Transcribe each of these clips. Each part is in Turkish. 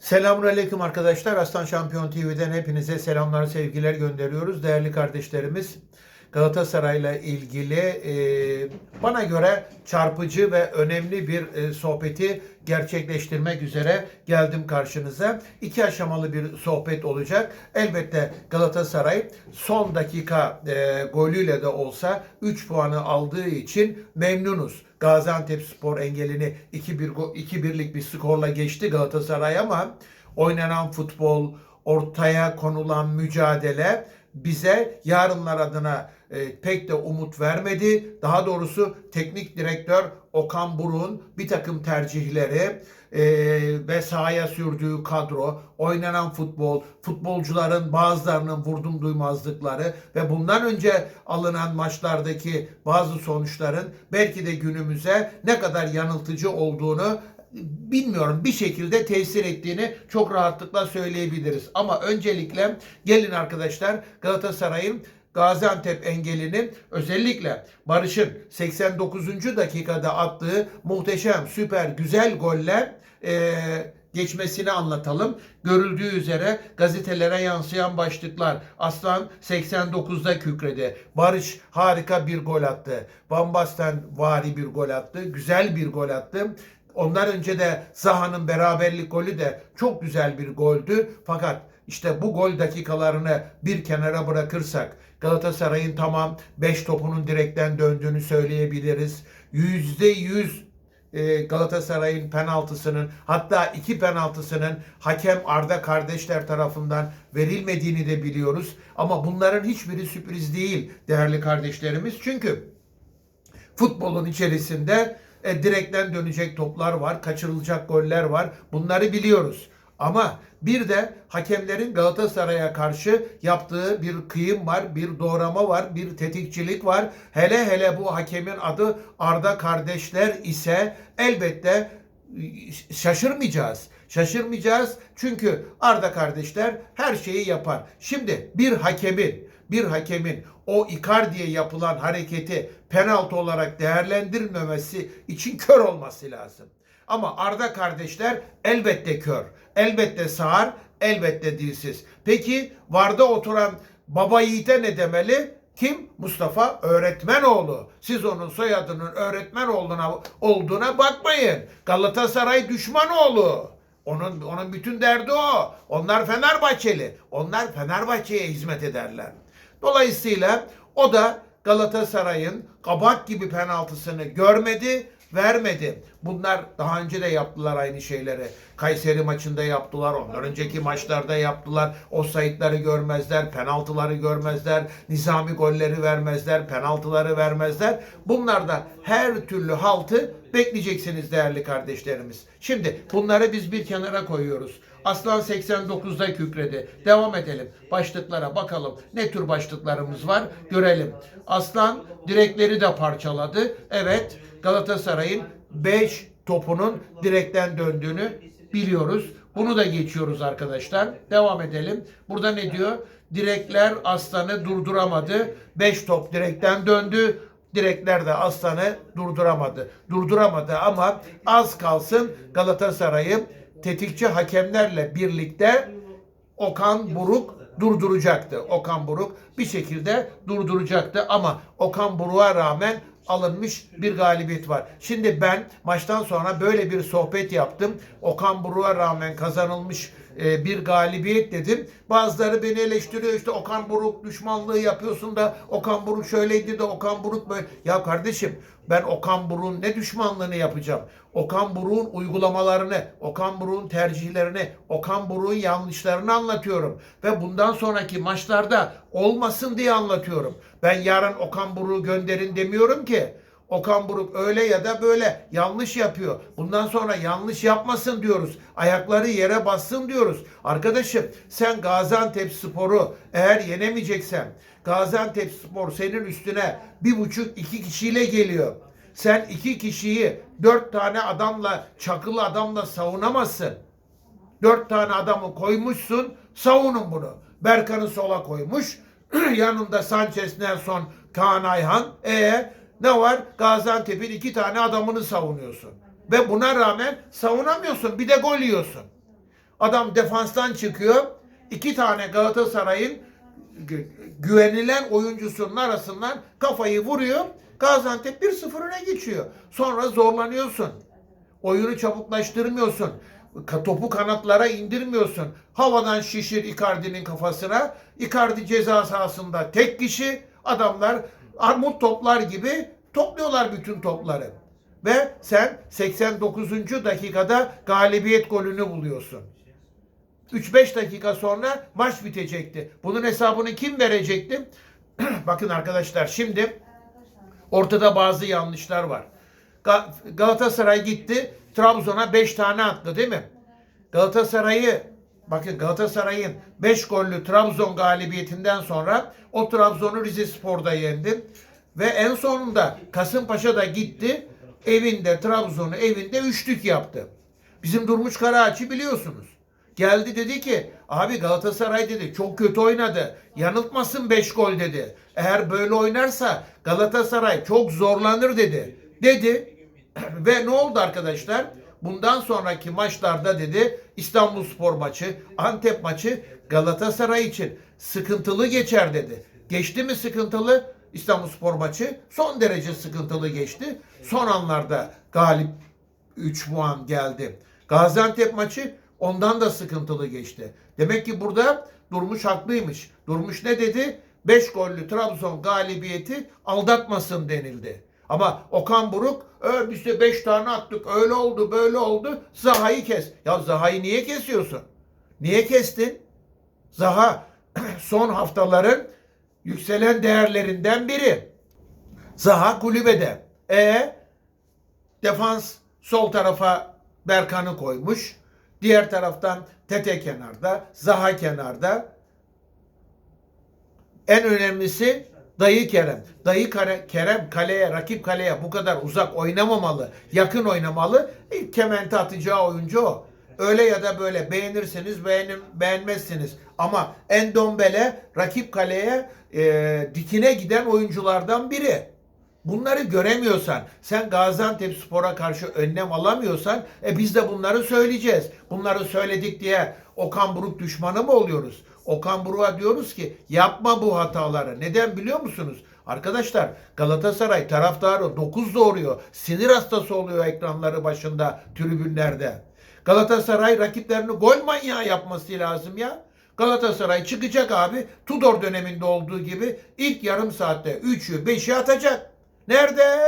Selamünaleyküm arkadaşlar. Aslan Şampiyon TV'den hepinize selamlar, sevgiler gönderiyoruz. Değerli kardeşlerimiz, Galatasaray'la ilgili e, bana göre çarpıcı ve önemli bir e, sohbeti gerçekleştirmek üzere geldim karşınıza. İki aşamalı bir sohbet olacak. Elbette Galatasaray son dakika e, golüyle de olsa 3 puanı aldığı için memnunuz. Gaziantep Spor engelini 2-1 go- 2-1'lik bir skorla geçti Galatasaray ama oynanan futbol, ortaya konulan mücadele bize yarınlar adına e, pek de umut vermedi. Daha doğrusu teknik direktör Okan Buruk'un bir takım tercihleri e, ve sahaya sürdüğü kadro, oynanan futbol, futbolcuların bazılarının vurdum duymazlıkları ve bundan önce alınan maçlardaki bazı sonuçların belki de günümüze ne kadar yanıltıcı olduğunu bilmiyorum bir şekilde tesir ettiğini çok rahatlıkla söyleyebiliriz. Ama öncelikle gelin arkadaşlar Galatasaray'ın Gaziantep engelinin özellikle Barış'ın 89. dakikada attığı muhteşem, süper, güzel goller eee, geçmesini anlatalım. Görüldüğü üzere gazetelere yansıyan başlıklar. Aslan 89'da kükredi. Barış harika bir gol attı. Van Basten vari bir gol attı. Güzel bir gol attı. Ondan önce de Zaha'nın beraberlik golü de çok güzel bir goldü. Fakat işte bu gol dakikalarını bir kenara bırakırsak Galatasaray'ın tamam 5 topunun direkten döndüğünü söyleyebiliriz. %100 e, Galatasaray'ın penaltısının hatta iki penaltısının hakem Arda kardeşler tarafından verilmediğini de biliyoruz. Ama bunların hiçbiri sürpriz değil değerli kardeşlerimiz. Çünkü futbolun içerisinde e, direkten dönecek toplar var, kaçırılacak goller var. Bunları biliyoruz. Ama bir de hakemlerin Galatasaray'a karşı yaptığı bir kıyım var, bir doğrama var, bir tetikçilik var. Hele hele bu hakemin adı Arda kardeşler ise elbette e, şaşırmayacağız. Şaşırmayacağız çünkü Arda kardeşler her şeyi yapar. Şimdi bir hakemin bir hakemin o Icardi'ye yapılan hareketi penaltı olarak değerlendirmemesi için kör olması lazım. Ama Arda kardeşler elbette kör, elbette sağır, elbette dilsiz. Peki Varda oturan baba yiğite ne demeli? Kim? Mustafa Öğretmenoğlu. Siz onun soyadının öğretmen olduğuna, olduğuna bakmayın. Galatasaray düşmanoğlu. Onun, onun bütün derdi o. Onlar Fenerbahçeli. Onlar Fenerbahçe'ye hizmet ederler. Dolayısıyla o da Galatasaray'ın kabak gibi penaltısını görmedi, vermedi. Bunlar daha önce de yaptılar aynı şeyleri. Kayseri maçında yaptılar, ondan önceki maçlarda yaptılar. O sayıtları görmezler, penaltıları görmezler, nizami golleri vermezler, penaltıları vermezler. Bunlarda her türlü haltı bekleyeceksiniz değerli kardeşlerimiz. Şimdi bunları biz bir kenara koyuyoruz. Aslan 89'da kükredi. Devam edelim. Başlıklara bakalım. Ne tür başlıklarımız var görelim. Aslan direkleri de parçaladı. Evet Galatasaray'ın 5 topunun direkten döndüğünü biliyoruz. Bunu da geçiyoruz arkadaşlar. Devam edelim. Burada ne diyor? Direkler Aslan'ı durduramadı. 5 top direkten döndü. Direkler de Aslan'ı durduramadı. Durduramadı ama az kalsın Galatasaray'ı tetikçi hakemlerle birlikte Okan Buruk durduracaktı. Okan Buruk bir şekilde durduracaktı ama Okan Buruk'a rağmen alınmış bir galibiyet var. Şimdi ben maçtan sonra böyle bir sohbet yaptım. Okan Buruk'a rağmen kazanılmış e, bir galibiyet dedim. Bazıları beni eleştiriyor işte Okan Buruk düşmanlığı yapıyorsun da Okan Buruk şöyleydi de Okan Buruk böyle. Ya kardeşim ben Okan Buruk'un ne düşmanlığını yapacağım? Okan Buruk'un uygulamalarını, Okan Buruk'un tercihlerini, Okan Buruk'un yanlışlarını anlatıyorum. Ve bundan sonraki maçlarda olmasın diye anlatıyorum. Ben yarın Okan Buruk'u gönderin demiyorum ki. Okan Buruk öyle ya da böyle yanlış yapıyor. Bundan sonra yanlış yapmasın diyoruz. Ayakları yere bassın diyoruz. Arkadaşım sen Gaziantep Spor'u eğer yenemeyeceksen Gaziantep Spor senin üstüne bir buçuk iki kişiyle geliyor. Sen iki kişiyi dört tane adamla çakılı adamla savunamazsın. Dört tane adamı koymuşsun savunun bunu. Berkan'ı sola koymuş. Yanında Sanchez, Nelson, Kaan Ayhan. E ne var? Gaziantep'in iki tane adamını savunuyorsun. Ve buna rağmen savunamıyorsun. Bir de gol yiyorsun. Adam defanstan çıkıyor. İki tane Galatasaray'ın gü- güvenilen oyuncusunun arasından kafayı vuruyor. Gaziantep 1-0 öne geçiyor. Sonra zorlanıyorsun. Oyunu çabuklaştırmıyorsun. Topu kanatlara indirmiyorsun. Havadan şişir Icardi'nin kafasına. Icardi ceza sahasında tek kişi. Adamlar armut toplar gibi topluyorlar bütün topları. Ve sen 89. dakikada galibiyet golünü buluyorsun. 3-5 dakika sonra maç bitecekti. Bunun hesabını kim verecekti? Bakın arkadaşlar şimdi ortada bazı yanlışlar var. Ga- Galatasaray gitti Trabzon'a 5 tane attı değil mi? Galatasaray'ı bakın Galatasaray'ın 5 gollü Trabzon galibiyetinden sonra o Trabzon'u Rize Spor'da yendi. Ve en sonunda Kasımpaşa da gitti evinde Trabzon'u evinde üçlük yaptı. Bizim Durmuş Karaağaç'ı biliyorsunuz. Geldi dedi ki abi Galatasaray dedi çok kötü oynadı. Yanıltmasın 5 gol dedi. Eğer böyle oynarsa Galatasaray çok zorlanır dedi. Dedi ve ne oldu arkadaşlar? Bundan sonraki maçlarda dedi İstanbul Spor maçı, Antep maçı Galatasaray için sıkıntılı geçer dedi. Geçti mi sıkıntılı? İstanbul Spor maçı son derece sıkıntılı geçti. Son anlarda galip 3 puan geldi. Gaziantep maçı ondan da sıkıntılı geçti. Demek ki burada Durmuş haklıymış. Durmuş ne dedi? 5 gollü Trabzon galibiyeti aldatmasın denildi. Ama Okan Buruk "Ö, biz de 5 tane attık öyle oldu böyle oldu Zaha'yı kes. Ya Zaha'yı niye kesiyorsun? Niye kestin? Zaha son haftaların yükselen değerlerinden biri. Zaha kulübede. E defans sol tarafa Berkan'ı koymuş. Diğer taraftan Tete kenarda, Zaha kenarda. En önemlisi Dayı Kerem. Dayı Kerem kaleye, rakip kaleye bu kadar uzak oynamamalı. Yakın oynamalı. İlk kemente atacağı oyuncu o. Öyle ya da böyle beğenirseniz beğenin, beğenmezsiniz. Ama Endombele rakip kaleye e, dikine giden oyunculardan biri. Bunları göremiyorsan, sen Gaziantep Spor'a karşı önlem alamıyorsan, e biz de bunları söyleyeceğiz. Bunları söyledik diye Okan Buruk düşmanı mı oluyoruz? Okan Buruk'a diyoruz ki yapma bu hataları. Neden biliyor musunuz? Arkadaşlar Galatasaray taraftarı 9 doğuruyor. Sinir hastası oluyor ekranları başında, tribünlerde. Galatasaray rakiplerini gol manyağı yapması lazım ya. Galatasaray çıkacak abi Tudor döneminde olduğu gibi ilk yarım saatte 3'ü 5'i atacak. Nerede?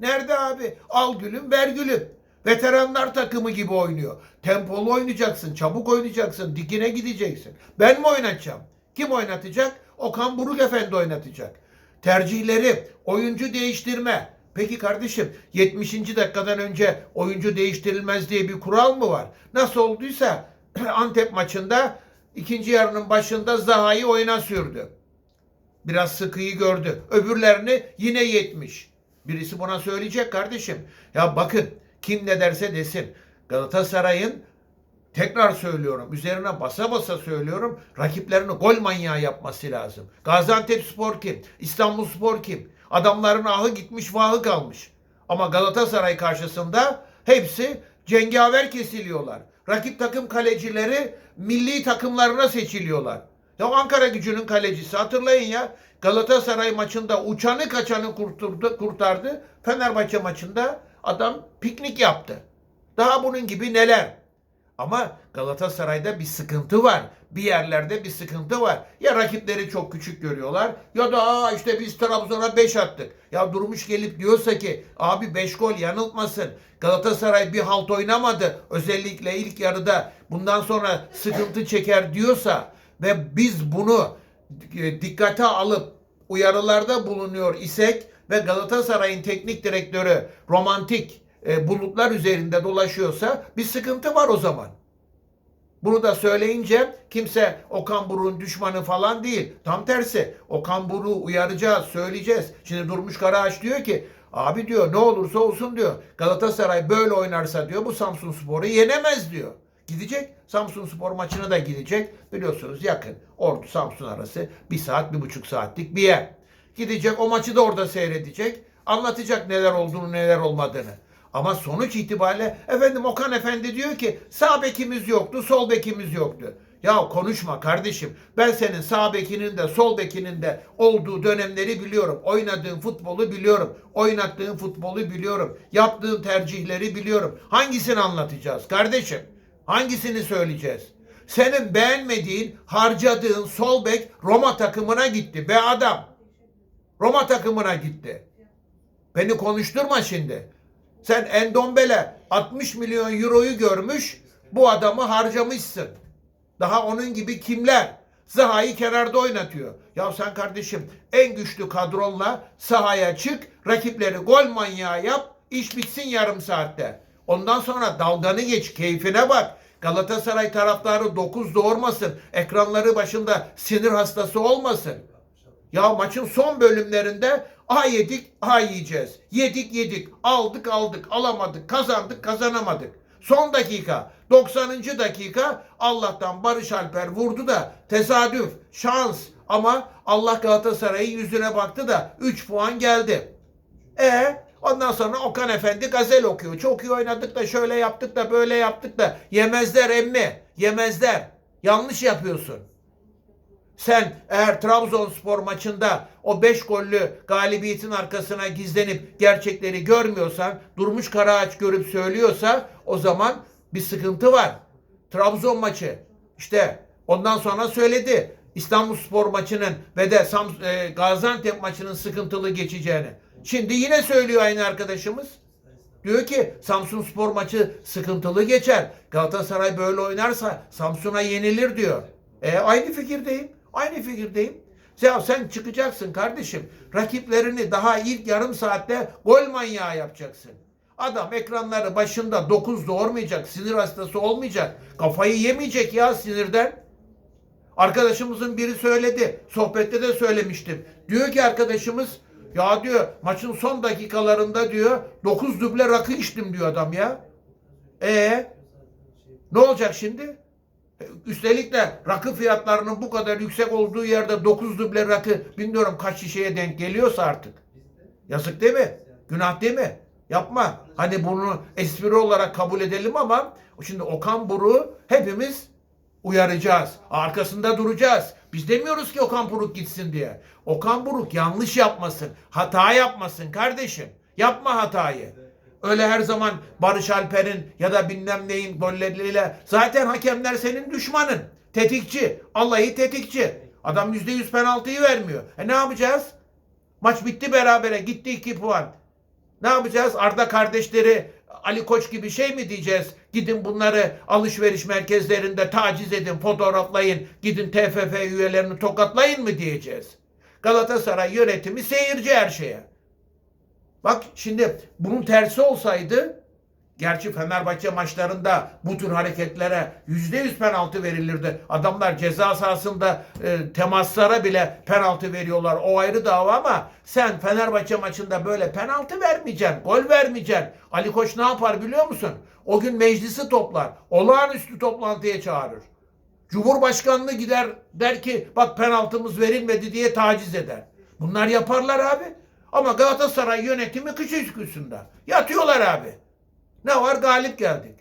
Nerede abi? Al gülüm ver gülüm. Veteranlar takımı gibi oynuyor. Tempolu oynayacaksın, çabuk oynayacaksın, dikine gideceksin. Ben mi oynatacağım? Kim oynatacak? Okan Buruk Efendi oynatacak. Tercihleri, oyuncu değiştirme. Peki kardeşim 70. dakikadan önce oyuncu değiştirilmez diye bir kural mı var? Nasıl olduysa Antep maçında ikinci yarının başında Zaha'yı oyuna sürdü. Biraz sıkıyı gördü. Öbürlerini yine 70. Birisi buna söyleyecek kardeşim. Ya bakın kim ne derse desin. Galatasaray'ın tekrar söylüyorum. Üzerine basa basa söylüyorum. Rakiplerini gol manyağı yapması lazım. Gaziantep Spor kim? İstanbul Spor kim? Adamların ahı gitmiş vahı kalmış. Ama Galatasaray karşısında hepsi cengaver kesiliyorlar. Rakip takım kalecileri milli takımlarına seçiliyorlar. Ya Ankara gücünün kalecisi hatırlayın ya Galatasaray maçında uçanı kaçanı kurtardı, kurtardı. Fenerbahçe maçında adam piknik yaptı. Daha bunun gibi neler? Ama Galatasaray'da bir sıkıntı var. Bir yerlerde bir sıkıntı var. Ya rakipleri çok küçük görüyorlar ya da Aa işte biz Trabzon'a 5 attık. Ya Durmuş gelip diyorsa ki abi 5 gol yanıltmasın. Galatasaray bir halt oynamadı. Özellikle ilk yarıda bundan sonra sıkıntı çeker diyorsa ve biz bunu e, dikkate alıp uyarılarda bulunuyor isek ve Galatasaray'ın teknik direktörü romantik e, bulutlar üzerinde dolaşıyorsa bir sıkıntı var o zaman. Bunu da söyleyince kimse Okan Buruk'un düşmanı falan değil. Tam tersi. Okan Buruk'u uyaracağız, söyleyeceğiz. Şimdi Durmuş Karaağaç diyor ki abi diyor ne olursa olsun diyor. Galatasaray böyle oynarsa diyor bu Samsun Spor'u yenemez diyor. Gidecek. Samsun Spor maçına da gidecek. Biliyorsunuz yakın. Ordu Samsun arası bir saat, bir buçuk saatlik bir yer. Gidecek o maçı da orada seyredecek. Anlatacak neler olduğunu neler olmadığını. Ama sonuç itibariyle efendim Okan Efendi diyor ki sağ bekimiz yoktu, sol bekimiz yoktu. Ya konuşma kardeşim. Ben senin sağ bekinin de sol bekinin de olduğu dönemleri biliyorum. Oynadığın futbolu biliyorum. Oynattığın futbolu biliyorum. Yaptığın tercihleri biliyorum. Hangisini anlatacağız kardeşim? Hangisini söyleyeceğiz? Senin beğenmediğin, harcadığın sol bek Roma takımına gitti be adam. Roma takımına gitti. Beni konuşturma şimdi. Sen Endombele 60 milyon euroyu görmüş, bu adamı harcamışsın. Daha onun gibi kimler? Zaha'yı kenarda oynatıyor. Ya sen kardeşim en güçlü kadronla sahaya çık, rakipleri gol manyağı yap, iş bitsin yarım saatte. Ondan sonra dalganı geç, keyfine bak. Galatasaray taraftarı 9 doğurmasın, ekranları başında sinir hastası olmasın. Ya maçın son bölümlerinde A yedik, A yiyeceğiz. Yedik, yedik. Aldık, aldık. Alamadık, kazandık, kazanamadık. Son dakika, 90. dakika Allah'tan Barış Alper vurdu da tesadüf, şans ama Allah Galatasaray'ın yüzüne baktı da 3 puan geldi. E ondan sonra Okan Efendi gazel okuyor. Çok iyi oynadık da şöyle yaptık da böyle yaptık da yemezler emmi. Yemezler. Yanlış yapıyorsun. Sen eğer Trabzonspor maçında o 5 gollü galibiyetin arkasına gizlenip gerçekleri görmüyorsan, Durmuş Karaağaç görüp söylüyorsa o zaman bir sıkıntı var. Trabzon maçı işte ondan sonra söyledi. İstanbulspor maçının ve de Sam, e, Gaziantep maçının sıkıntılı geçeceğini. Şimdi yine söylüyor aynı arkadaşımız. Diyor ki Samsun Spor maçı sıkıntılı geçer. Galatasaray böyle oynarsa Samsun'a yenilir diyor. E, aynı fikirdeyim. Aynı fikirdeyim. Ya sen çıkacaksın kardeşim. Rakiplerini daha ilk yarım saatte gol manyağı yapacaksın. Adam ekranları başında 9 doğurmayacak, sinir hastası olmayacak. Kafayı yemeyecek ya sinirden. Arkadaşımızın biri söyledi. Sohbette de söylemiştim. Diyor ki arkadaşımız ya diyor maçın son dakikalarında diyor 9 duble rakı içtim diyor adam ya. E ne olacak şimdi? Üstelik de rakı fiyatlarının bu kadar yüksek olduğu yerde 9 duble rakı bilmiyorum kaç şişeye denk geliyorsa artık. Yazık değil mi? Günah değil mi? Yapma. Hani bunu espri olarak kabul edelim ama şimdi Okan Buruk'u hepimiz uyaracağız. Arkasında duracağız. Biz demiyoruz ki Okan Buruk gitsin diye. Okan Buruk yanlış yapmasın. Hata yapmasın kardeşim. Yapma hatayı. Öyle her zaman Barış Alper'in ya da bilmem neyin golleriyle zaten hakemler senin düşmanın. Tetikçi. Allah'ı tetikçi. Adam yüzde yüz penaltıyı vermiyor. E ne yapacağız? Maç bitti berabere. Gitti iki puan. Ne yapacağız? Arda kardeşleri Ali Koç gibi şey mi diyeceğiz? Gidin bunları alışveriş merkezlerinde taciz edin, fotoğraflayın, gidin TFF üyelerini tokatlayın mı diyeceğiz? Galatasaray yönetimi seyirci her şeye. Bak şimdi bunun tersi olsaydı gerçi Fenerbahçe maçlarında bu tür hareketlere yüzde yüz penaltı verilirdi. Adamlar ceza sahasında e, temaslara bile penaltı veriyorlar. O ayrı dava ama sen Fenerbahçe maçında böyle penaltı vermeyeceksin. Gol vermeyeceksin. Ali Koç ne yapar biliyor musun? O gün meclisi toplar. Olağanüstü toplantıya çağırır. Cumhurbaşkanlığı gider der ki bak penaltımız verilmedi diye taciz eder. Bunlar yaparlar abi. Ama Galatasaray yönetimi kış üsküsünde. Yatıyorlar abi. Ne var galip geldik.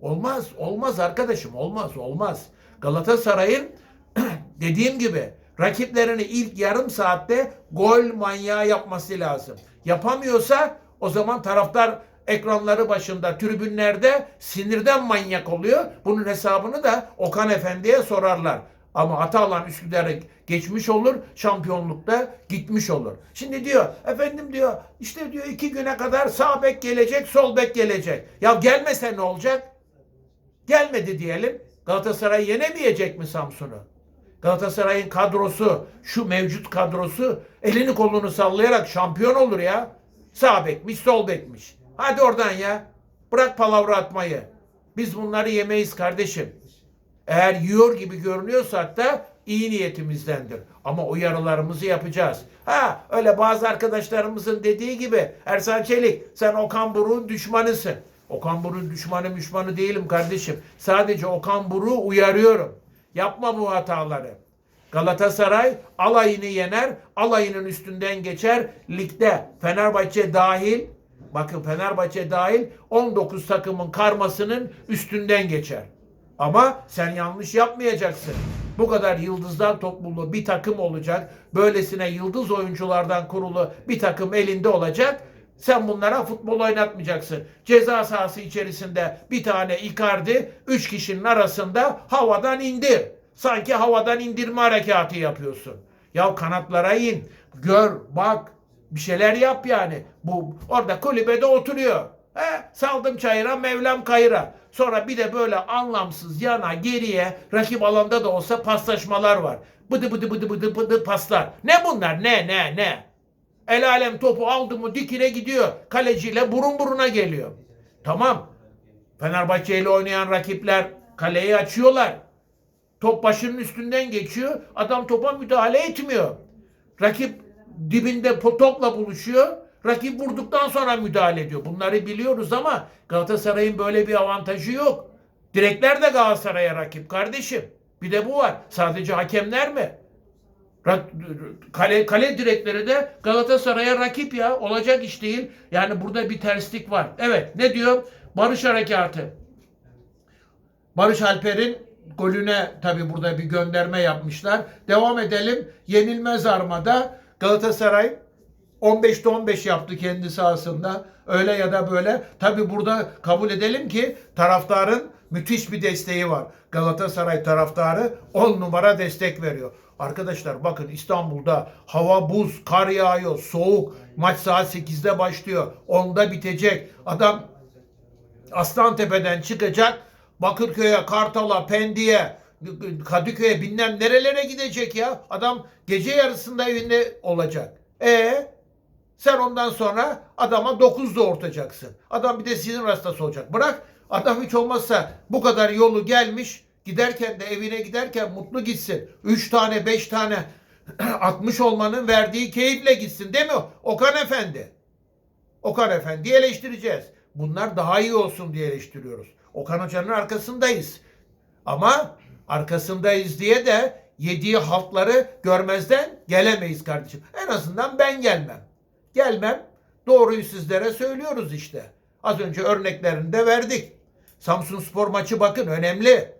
Olmaz, olmaz arkadaşım, olmaz, olmaz. Galatasaray'ın dediğim gibi rakiplerini ilk yarım saatte gol manyağı yapması lazım. Yapamıyorsa o zaman taraftar ekranları başında, tribünlerde sinirden manyak oluyor. Bunun hesabını da Okan Efendi'ye sorarlar. Ama Atalan Üsküdar'ı geçmiş olur, şampiyonlukta gitmiş olur. Şimdi diyor, efendim diyor, işte diyor iki güne kadar sağ bek gelecek, sol bek gelecek. Ya gelmese ne olacak? Gelmedi diyelim. Galatasaray yenemeyecek mi Samsun'u? Galatasaray'ın kadrosu, şu mevcut kadrosu elini kolunu sallayarak şampiyon olur ya. Sağ bekmiş, sol bekmiş. Hadi oradan ya. Bırak palavra atmayı. Biz bunları yemeyiz kardeşim. Eğer yiyor gibi görünüyorsak da iyi niyetimizdendir. Ama uyarılarımızı yapacağız. Ha öyle bazı arkadaşlarımızın dediği gibi Ersan Çelik sen Okan Buruk'un düşmanısın. Okan Buruk'un düşmanı düşmanı değilim kardeşim. Sadece Okan Buruk'u uyarıyorum. Yapma bu hataları. Galatasaray alayını yener, alayının üstünden geçer. Ligde Fenerbahçe dahil bakın Fenerbahçe dahil 19 takımın karmasının üstünden geçer. Ama sen yanlış yapmayacaksın. Bu kadar yıldızlar topluluğu bir takım olacak. Böylesine yıldız oyunculardan kurulu bir takım elinde olacak. Sen bunlara futbol oynatmayacaksın. Ceza sahası içerisinde bir tane Icardi, üç kişinin arasında havadan indir. Sanki havadan indirme harekatı yapıyorsun. Ya kanatlara in, gör, bak, bir şeyler yap yani. Bu orada kulübede oturuyor. He, saldım çayıra, Mevlam kayıra. Sonra bir de böyle anlamsız yana geriye rakip alanda da olsa paslaşmalar var. Bıdı bıdı bıdı bıdı bıdı paslar. Ne bunlar? Ne ne ne? El alem topu aldı mı dikine gidiyor. Kaleciyle burun buruna geliyor. Tamam. Fenerbahçe ile oynayan rakipler kaleyi açıyorlar. Top başının üstünden geçiyor. Adam topa müdahale etmiyor. Rakip dibinde topla buluşuyor. Rakip vurduktan sonra müdahale ediyor. Bunları biliyoruz ama Galatasaray'ın böyle bir avantajı yok. Direkler de Galatasaray'a rakip kardeşim. Bir de bu var. Sadece hakemler mi? Kale, kale direkleri de Galatasaray'a rakip ya. Olacak iş değil. Yani burada bir terslik var. Evet ne diyor? Barış Harekatı. Barış Alper'in golüne tabi burada bir gönderme yapmışlar. Devam edelim. Yenilmez armada Galatasaray 15'te 15 yaptı kendi sahasında. Öyle ya da böyle. Tabi burada kabul edelim ki taraftarın müthiş bir desteği var. Galatasaray taraftarı 10 numara destek veriyor. Arkadaşlar bakın İstanbul'da hava buz, kar yağıyor, soğuk. Maç saat 8'de başlıyor. 10'da bitecek. Adam Aslantepe'den çıkacak. Bakırköy'e, Kartal'a, Pendik'e, Kadıköy'e bilmem nerelere gidecek ya. Adam gece yarısında evinde olacak. E sen ondan sonra adama 9'da ortacaksın. Adam bir de sinir hastası olacak. Bırak adam hiç olmazsa bu kadar yolu gelmiş giderken de evine giderken mutlu gitsin. 3 tane 5 tane 60 olmanın verdiği keyifle gitsin değil mi Okan Efendi? Okan Efendi'yi eleştireceğiz. Bunlar daha iyi olsun diye eleştiriyoruz. Okan Hoca'nın arkasındayız. Ama arkasındayız diye de yediği haltları görmezden gelemeyiz kardeşim. En azından ben gelmem. Gelmem. Doğruyu sizlere söylüyoruz işte. Az önce örneklerini de verdik. Samsun Spor maçı bakın önemli.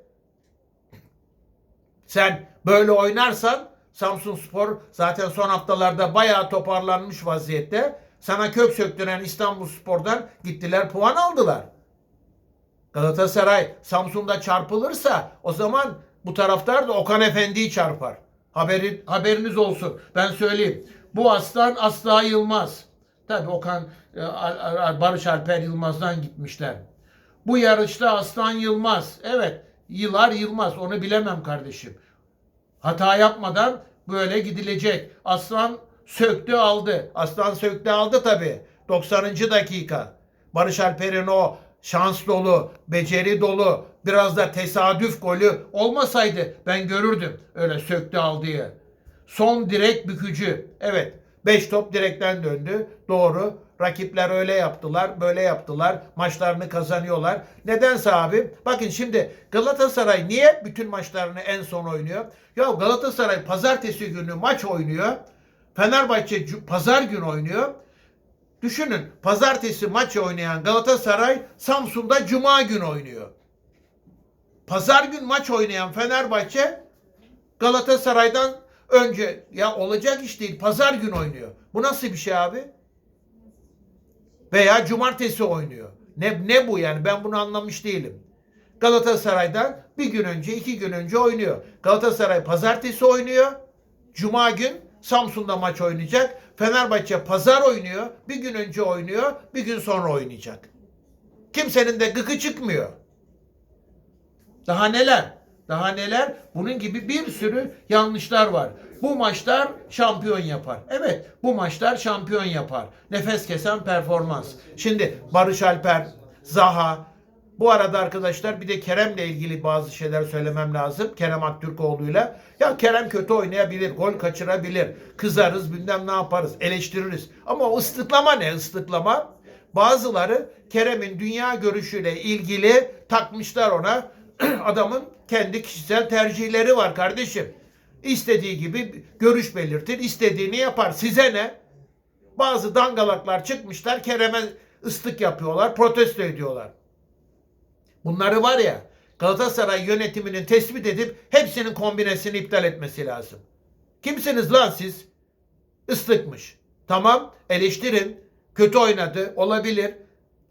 Sen böyle oynarsan Samsun Spor zaten son haftalarda bayağı toparlanmış vaziyette. Sana kök söktüren İstanbul Spor'dan gittiler puan aldılar. Galatasaray Samsun'da çarpılırsa o zaman bu taraftar da Okan Efendi'yi çarpar. Haberi, haberiniz olsun. Ben söyleyeyim. Bu aslan asla yılmaz. Tabii Okan e, Barış Alper Yılmaz'dan gitmişler. Bu yarışta aslan yılmaz. Evet yılar yılmaz onu bilemem kardeşim. Hata yapmadan böyle gidilecek. Aslan söktü aldı. Aslan söktü aldı tabi. 90. dakika. Barış Alper'in o şans dolu, beceri dolu, biraz da tesadüf golü olmasaydı ben görürdüm öyle söktü aldığı. Son direk bükücü. Evet 5 top direkten döndü. Doğru. Rakipler öyle yaptılar, böyle yaptılar. Maçlarını kazanıyorlar. Nedense abi bakın şimdi Galatasaray niye bütün maçlarını en son oynuyor? Ya Galatasaray pazartesi günü maç oynuyor. Fenerbahçe pazar günü oynuyor. Düşünün pazartesi maç oynayan Galatasaray Samsun'da cuma gün oynuyor. Pazar gün maç oynayan Fenerbahçe Galatasaray'dan önce ya olacak iş değil pazar gün oynuyor. Bu nasıl bir şey abi? Veya cumartesi oynuyor. Ne, ne bu yani ben bunu anlamış değilim. Galatasaray'dan bir gün önce iki gün önce oynuyor. Galatasaray pazartesi oynuyor. Cuma gün Samsun'da maç oynayacak. Fenerbahçe pazar oynuyor. Bir gün önce oynuyor. Bir gün sonra oynayacak. Kimsenin de gıkı çıkmıyor. Daha neler? Daha neler? Bunun gibi bir sürü yanlışlar var. Bu maçlar şampiyon yapar. Evet, bu maçlar şampiyon yapar. Nefes kesen performans. Şimdi Barış Alper, Zaha, bu arada arkadaşlar bir de Kerem'le ilgili bazı şeyler söylemem lazım. Kerem Aktürkoğlu'yla. Ya Kerem kötü oynayabilir, gol kaçırabilir. Kızarız, bilmem ne yaparız, eleştiririz. Ama ıslıklama ne ıslıklama? Bazıları Kerem'in dünya görüşüyle ilgili takmışlar ona. Adamın kendi kişisel tercihleri var kardeşim. İstediği gibi görüş belirtir, istediğini yapar. Size ne? Bazı dangalaklar çıkmışlar Kerem'e ıslık yapıyorlar, protesto ediyorlar. Bunları var ya Galatasaray yönetiminin tespit edip hepsinin kombinesini iptal etmesi lazım. Kimsiniz lan siz? Islıkmış. Tamam eleştirin. Kötü oynadı. Olabilir.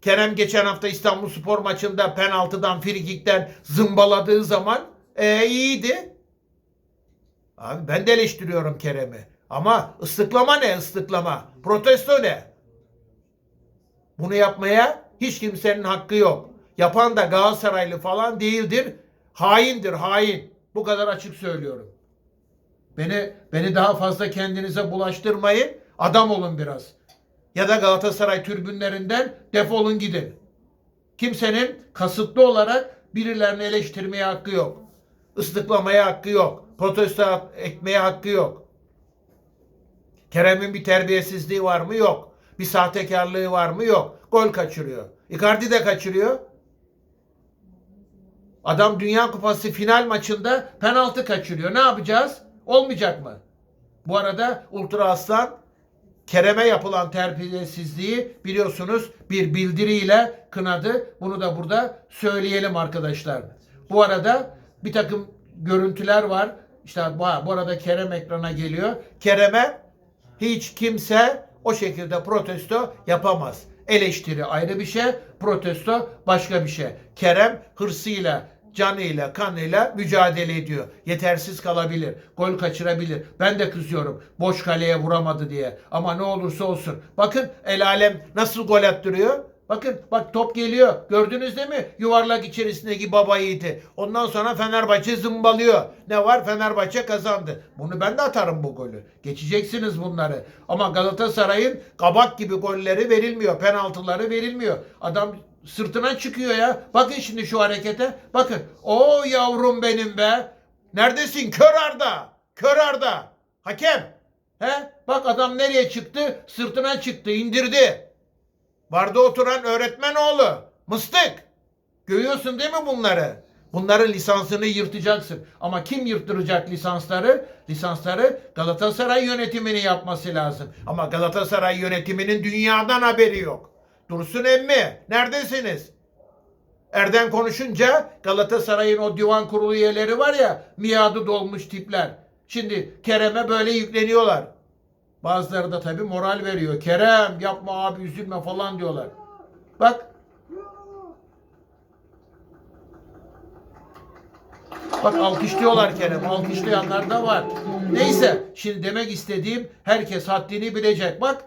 Kerem geçen hafta İstanbul Spor maçında penaltıdan, frikikten zımbaladığı zaman e, iyiydi. Abi ben de eleştiriyorum Kerem'i. Ama ıslıklama ne ıslıklama? Protesto ne? Bunu yapmaya hiç kimsenin hakkı yok. Yapan da Galatasaraylı falan değildir. Haindir, hain. Bu kadar açık söylüyorum. Beni beni daha fazla kendinize bulaştırmayın. Adam olun biraz. Ya da Galatasaray tribünlerinden defolun gidin. Kimsenin kasıtlı olarak birilerini eleştirmeye hakkı yok. Islıklamaya hakkı yok. Protesto etmeye hakkı yok. Kerem'in bir terbiyesizliği var mı? Yok. Bir sahtekarlığı var mı? Yok. Gol kaçırıyor. Icardi de kaçırıyor. Adam Dünya Kupası final maçında penaltı kaçırıyor. Ne yapacağız? Olmayacak mı? Bu arada Ultra Aslan Kerem'e yapılan terbiyesizliği biliyorsunuz bir bildiriyle kınadı. Bunu da burada söyleyelim arkadaşlar. Bu arada bir takım görüntüler var. İşte bu, arada Kerem ekrana geliyor. Kerem'e hiç kimse o şekilde protesto yapamaz. Eleştiri ayrı bir şey, protesto başka bir şey. Kerem hırsıyla, canıyla, kanıyla mücadele ediyor. Yetersiz kalabilir, gol kaçırabilir. Ben de kızıyorum boş kaleye vuramadı diye. Ama ne olursa olsun. Bakın el alem nasıl gol attırıyor. Bakın bak top geliyor. Gördünüz değil mi? Yuvarlak içerisindeki baba yiğidi. Ondan sonra Fenerbahçe zımbalıyor. Ne var? Fenerbahçe kazandı. Bunu ben de atarım bu golü. Geçeceksiniz bunları. Ama Galatasaray'ın kabak gibi golleri verilmiyor. Penaltıları verilmiyor. Adam sırtına çıkıyor ya. Bakın şimdi şu harekete. Bakın. O yavrum benim be. Neredesin? Kör Arda. Kör Arda. Hakem. He? Bak adam nereye çıktı? Sırtına çıktı. indirdi. Barda oturan öğretmen oğlu. Mıstık. Görüyorsun değil mi bunları? Bunların lisansını yırtacaksın. Ama kim yırttıracak lisansları? Lisansları Galatasaray yönetimini yapması lazım. Ama Galatasaray yönetiminin dünyadan haberi yok. Dursun emmi neredesiniz? Erden konuşunca Galatasaray'ın o divan kurulu üyeleri var ya miadı dolmuş tipler. Şimdi Kerem'e böyle yükleniyorlar. Bazıları da tabii moral veriyor. Kerem yapma abi üzülme falan diyorlar. Bak. Bak alkışlıyorlar Kerem. Alkışlayanlar da var. Neyse şimdi demek istediğim herkes haddini bilecek. Bak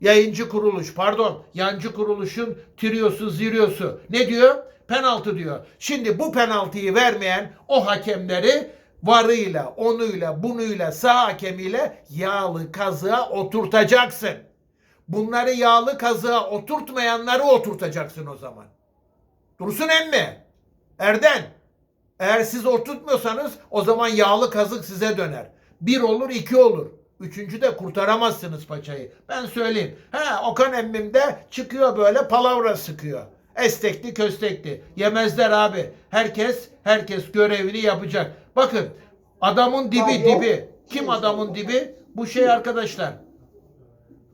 yayıncı kuruluş pardon yancı kuruluşun triosu ziriosu ne diyor? Penaltı diyor. Şimdi bu penaltıyı vermeyen o hakemleri varıyla, onuyla, bunuyla, sağ hakemiyle yağlı kazığa oturtacaksın. Bunları yağlı kazığa oturtmayanları oturtacaksın o zaman. Dursun emmi. Erden. Eğer siz oturtmuyorsanız o zaman yağlı kazık size döner. Bir olur iki olur. Üçüncü de kurtaramazsınız paçayı. Ben söyleyeyim. He Okan emmim de çıkıyor böyle palavra sıkıyor. Estekli köstekli. Yemezler abi. Herkes herkes görevini yapacak. Bakın adamın dibi dibi. Kim adamın dibi? Bu şey arkadaşlar.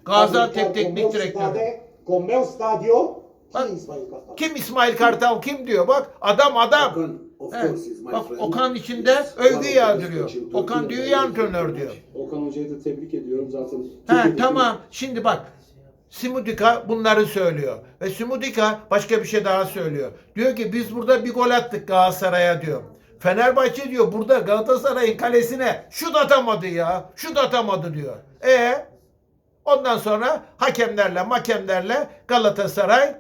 Gaziantep Teknik Direktörü. Con meu stadio, Bak, Kartal? Kim İsmail Kartal kim diyor? Bak adam adam. Of Evet. Bak. Okan içinde övgü yağdırıyor. Okan diyor ya antrenör diyor. Okan Hoca'yı da tebrik ediyorum zaten. He tamam. Şimdi bak. Simudika bunları söylüyor. Ve Simudika başka bir şey daha söylüyor. Diyor ki biz burada bir gol attık Galatasaray'a diyor. Fenerbahçe diyor burada Galatasaray'ın kalesine şut atamadı ya. Şut atamadı diyor. E ondan sonra hakemlerle makemlerle Galatasaray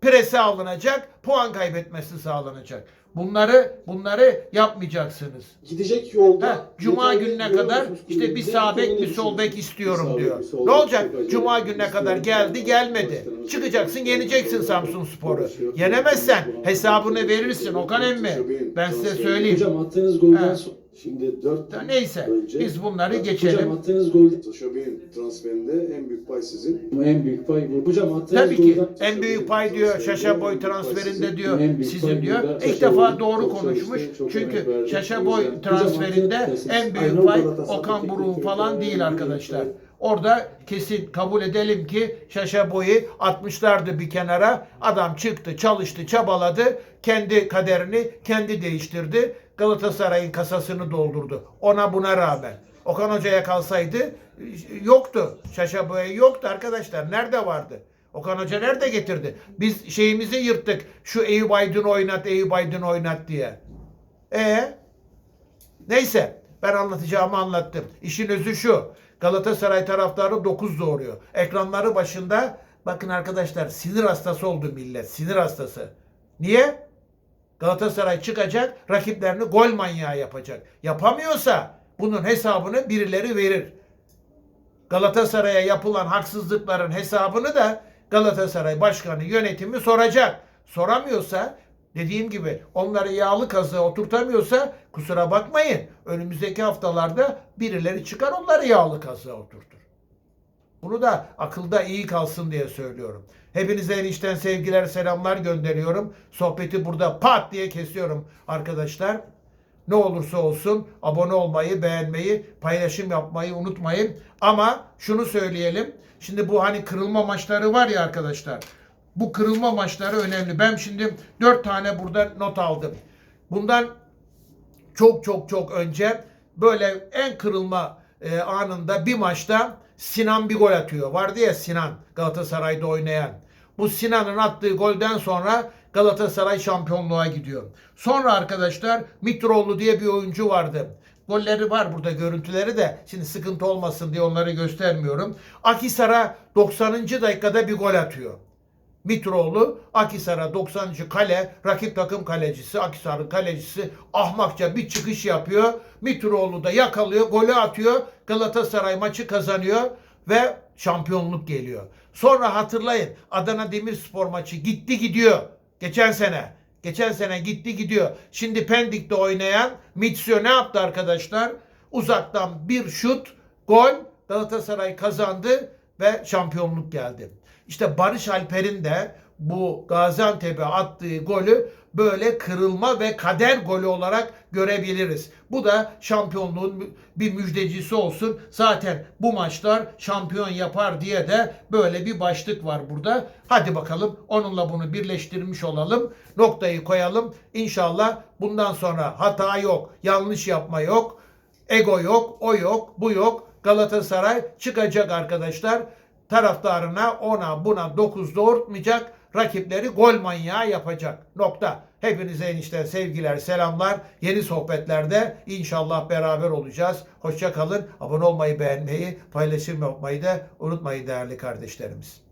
prese alınacak, puan kaybetmesi sağlanacak. Bunları bunları yapmayacaksınız. Gidecek yolda. Ha, Cuma gününe kadar işte bir sağ bek bir sol bek için- istiyorum Bir diyor. bir sol Ne olacak? Cuma gününe kadar geldi gelmedi. Çıkacaksın yeneceksin Samsun Spor'u. Yenemezsen hesabını verirsin Okan emmi. Ben size söyleyeyim. Hocam attığınız golden şimdi 4 Ya neyse, biz bunları geçelim. Hocam attığınız golden Şabi'nin transferinde en büyük pay sizin. en büyük pay bu. Hocam attığınız Tabii ki en büyük pay diyor Şaşa Boy transferinde diyor En sizin pay diyor. İlk defa doğru konuşmuş. Çünkü. Şaşa Boy transferinde Hocam, en büyük pay Okan Buruk'un falan değil arkadaşlar. pay. Orada kesin kabul edelim ki Şaşa boyu atmışlardı bir kenara. Adam çıktı, çalıştı, çabaladı. Kendi kaderini kendi değiştirdi. Galatasaray'ın kasasını doldurdu. Ona buna rağmen. Okan Hoca'ya kalsaydı yoktu. Şaşa boyu yoktu arkadaşlar. Nerede vardı? Okan Hoca nerede getirdi? Biz şeyimizi yırttık. Şu Eyüp Aydın oynat, Eyüp Aydın oynat diye. E Neyse ben anlatacağımı anlattım. İşin özü şu. Galatasaray taraftarı 9 doğuruyor. Ekranları başında bakın arkadaşlar sinir hastası oldu millet. Sinir hastası. Niye? Galatasaray çıkacak, rakiplerini gol manyağı yapacak. Yapamıyorsa bunun hesabını birileri verir. Galatasaray'a yapılan haksızlıkların hesabını da Galatasaray Başkanı yönetimi soracak. Soramıyorsa dediğim gibi onları yağlı kazığa oturtamıyorsa kusura bakmayın. Önümüzdeki haftalarda birileri çıkar onları yağlı kazığa oturtur. Bunu da akılda iyi kalsın diye söylüyorum. Hepinize enişten sevgiler selamlar gönderiyorum. Sohbeti burada pat diye kesiyorum arkadaşlar. Ne olursa olsun abone olmayı, beğenmeyi, paylaşım yapmayı unutmayın. Ama şunu söyleyelim. Şimdi bu hani kırılma maçları var ya arkadaşlar. Bu kırılma maçları önemli. Ben şimdi dört tane burada not aldım. Bundan çok çok çok önce böyle en kırılma e, anında bir maçta Sinan bir gol atıyor. Vardı ya Sinan Galatasaray'da oynayan. Bu Sinan'ın attığı golden sonra Galatasaray şampiyonluğa gidiyor. Sonra arkadaşlar Mitroğlu diye bir oyuncu vardı. Golleri var burada görüntüleri de şimdi sıkıntı olmasın diye onları göstermiyorum. Akisar'a 90. dakikada bir gol atıyor. Mitroğlu Akisar'a 90. kale rakip takım kalecisi Akisar'ın kalecisi ahmakça bir çıkış yapıyor. Mitroğlu da yakalıyor golü atıyor. Galatasaray maçı kazanıyor ve şampiyonluk geliyor. Sonra hatırlayın Adana Demirspor maçı gitti gidiyor. Geçen sene. Geçen sene gitti gidiyor. Şimdi Pendik'te oynayan Mitsio ne yaptı arkadaşlar? Uzaktan bir şut, gol, Galatasaray kazandı ve şampiyonluk geldi. İşte Barış Alper'in de bu Gaziantep'e attığı golü böyle kırılma ve kader golü olarak görebiliriz. Bu da şampiyonluğun bir müjdecisi olsun. Zaten bu maçlar şampiyon yapar diye de böyle bir başlık var burada. Hadi bakalım onunla bunu birleştirmiş olalım. Noktayı koyalım. İnşallah bundan sonra hata yok, yanlış yapma yok, ego yok, o yok, bu yok. Galatasaray çıkacak arkadaşlar taraftarına ona buna 9 doğurtmayacak. Rakipleri gol manyağı yapacak. Nokta. Hepinize enişten sevgiler, selamlar. Yeni sohbetlerde inşallah beraber olacağız. Hoşça kalın. Abone olmayı, beğenmeyi, paylaşım yapmayı da unutmayın değerli kardeşlerimiz.